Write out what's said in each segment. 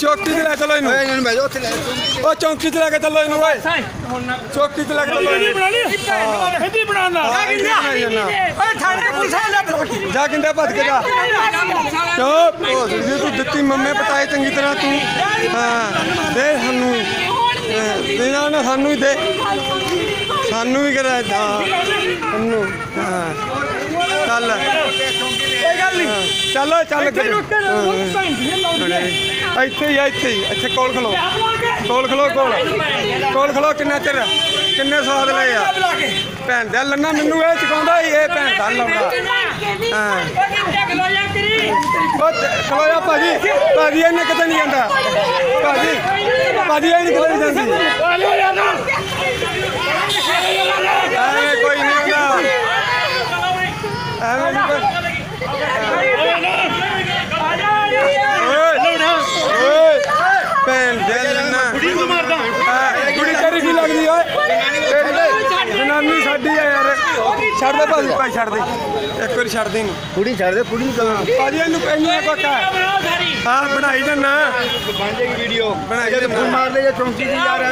ਚੌਕੀ ਤੇ ਲੈ ਚਲੋ ਇਹਨੂੰ। ਓਏ ਇਹਨੂੰ ਬੈਜੋ ਉੱਥੇ ਲੈ ਉਹ ਚੌਕੀ ਤੇ ਲੈ ਕੇ ਚੱਲੋ ਇਹਨੂੰ ਓਏ। ਚੌਕੀ ਤੇ ਲੈ ਕੇ ਚੱਲੋ ਇਹਨੂੰ। ਬਣਾ ਲਈ। ਖੇਤੀ ਬਣਾਉਣਾ ਹਾਂ, ਇਹਨੂੰ ਬਣਾਈ ਜਾਨਾ। ਓਏ ਥਾਣੇ ਪੁਲਿਸ ਵਾਲੇ ਜਾ ਕਿੰਦਾ ਭੱਜ ਕੇ ਜਾ। ਚੁੱਪ। ਜੀ ਤੂੰ ਦਿੱਤੀ ਮੰਮੇ ਪਤਾਏ ਚੰਗੀ ਤਰ੍ਹਾਂ ਤੂੰ। ਹਾਂ ਦੇ ਸਾਨੂੰ। ਹਾਂ, ਦੇ ਨਾ ਨਾ ਸਾਨੂੰ ਹੀ ਦੇ। ਸਾਨੂੰ ਵੀ ਕਰਾ ਦਾ। ਸਾਨੂੰ। ਹਾਂ। ਚੱਲ। ਕੋਈ ਗੱਲ ਨਹੀਂ। ਚੱਲੋ ਚੱਲ ਕੇ ਇੱਥੇ ਹੀ ਆ, ਇੱਥੇ ਹੀ। ਇੱਥੇ ਕੋਲ ਖਲੋ। ਕੋਲ ਖਲੋ ਕੋਲ। ਕੋਲ ਖਲੋ ਕਿੰਨਾ ਚਿਰ? ਕਿੰਨੇ ਸਵਾਦ ਲਏ ਆ? ਭੈਣ ਦਾ ਲੰਨਾ ਮੈਨੂੰ ਇਹ ਚਕਾਉਂਦਾ ਇਹ ਭੈਣ ਦਾ ਲੰਨਾ ਹਾਂ। ਉਹ ਤੇ- ਖਲੋ ਜਾ ਭਾਜੀ ਭਾਜੀ ਇਹਨੇ ਕਿਤੇ ਨਹੀਂ ਜਾਂਦਾ। ਭਾਜੀ ਭਾਜੀ ਇਹਨੇ ਕਿਤੇ ਨਹੀਂ ਜਾਂਦੀ। ਐਵੇਂ ਕੋਈ ਨਹੀਂ ਹੁੰਦਾ। ਐਵੇਂ ਨਹੀਂ ਕੋਈ ਓਏ ਓਏ ਭੈਣ ਦੇ ਲੰਨਾ ਕੁੜੀ ਨੂੰ ਮਾਰਦਾ ਕੁੜੀ ਤੇਰੀ ਕੀ ਲੱਗਦੀ ਓਏ ਤੇਰੀ ਜਨਾਨੀ ਸਾਡੀ ਆ ਯਾਰ ਛੱਡ ਦੇ ਭਾਜੀ। ਭਾਈ ਛੱਡ ਦੇ। ਇੱਕ ਵਾਰੀ ਛੱਡ ਦੇ ਇਹਨੂੰ। ਕੁੜੀ ਛੱਡ ਦੇ ਕੁੜੀ ਨੂੰ ਕਹਾਂ ਭਾਜੀ ਇਹਨੂੰ ਇਹਨੂੰ ਇਹ ਕੋਕਾ ਹਾਂ ਬਣਾਈ ਜਾਨਾ। ਬਣ ਜਾਏਗੀ ਵੀਡੀਓ। ਬਣਾਈ ਜੇ ਫੋਨ ਮਾਰ ਲੈ ਜਾਂ ਚੌਂਕੀ ਦੀ ਜਾ ਰਿਹਾ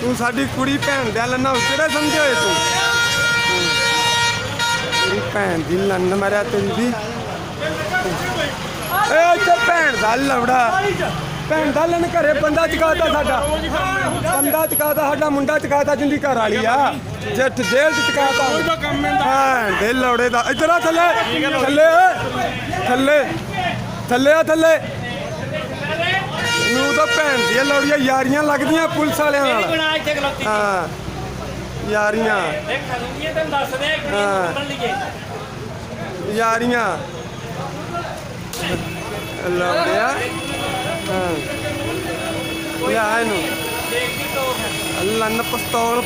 ਤੂੰ ਸਾਡੀ ਕੁੜੀ ਭੈਣ ਦਾ ਲੰਨਾ ਕਿਹੜਾ ਸਮਝੇ ਹੋਏ ਤੂੰ? ਤੇਰੀ ਭੈਣ ਦੀ ਲੰਨ ਮਰਿਆ ਤੇਰੀ ਦੀ ਭੈਣ ਦਾ ਲਵੜਾ। ਭੈਣ ਦਾ ਲੰਨ ਘਰੇ ਬੰਦਾ ਚਕਾਤਾ ਸਾਡਾ। ਬੰਦਾ ਚਕਾਤਾ ਸਾਡਾ ਮੁੰਡਾ ਚਕਾਤਾ ਜਿੰਦੀ ਘਰ ਵਾਲੀ ਆ। ਜੱਟ ਜੇਲ੍ਹ ਚ ਚਕਾਤਾ। ਭੈਣ ਦੇ ਲੌੜੇ ਦਾ। ਇੱਧਰ ਆ ਥੱਲੇ। ਥੱਲੇ। ਥੱਲੇ। ਥੱਲੇ ਆ ਥੱਲੇ। ਨੂੰ ਤਾਂ ਭੈਣ ਦੀਆਂ ਲੌੜੀਆਂ ਯਾਰੀਆਂ ਲੱਗਦੀਆਂ ਪੁਲਿਸ ਵਾਲਿਆਂ ਨਾਲ। ਹਾਂ ਯਾਰੀਆਂ। ਯਾਰੀਆਂ। ਲੌੜਿਆ ਹਾਂ। ਲਿਆ ਇਹਨੂੰ। ਅੱਲਾ ਨੇ ਪਿਸਤੌਲ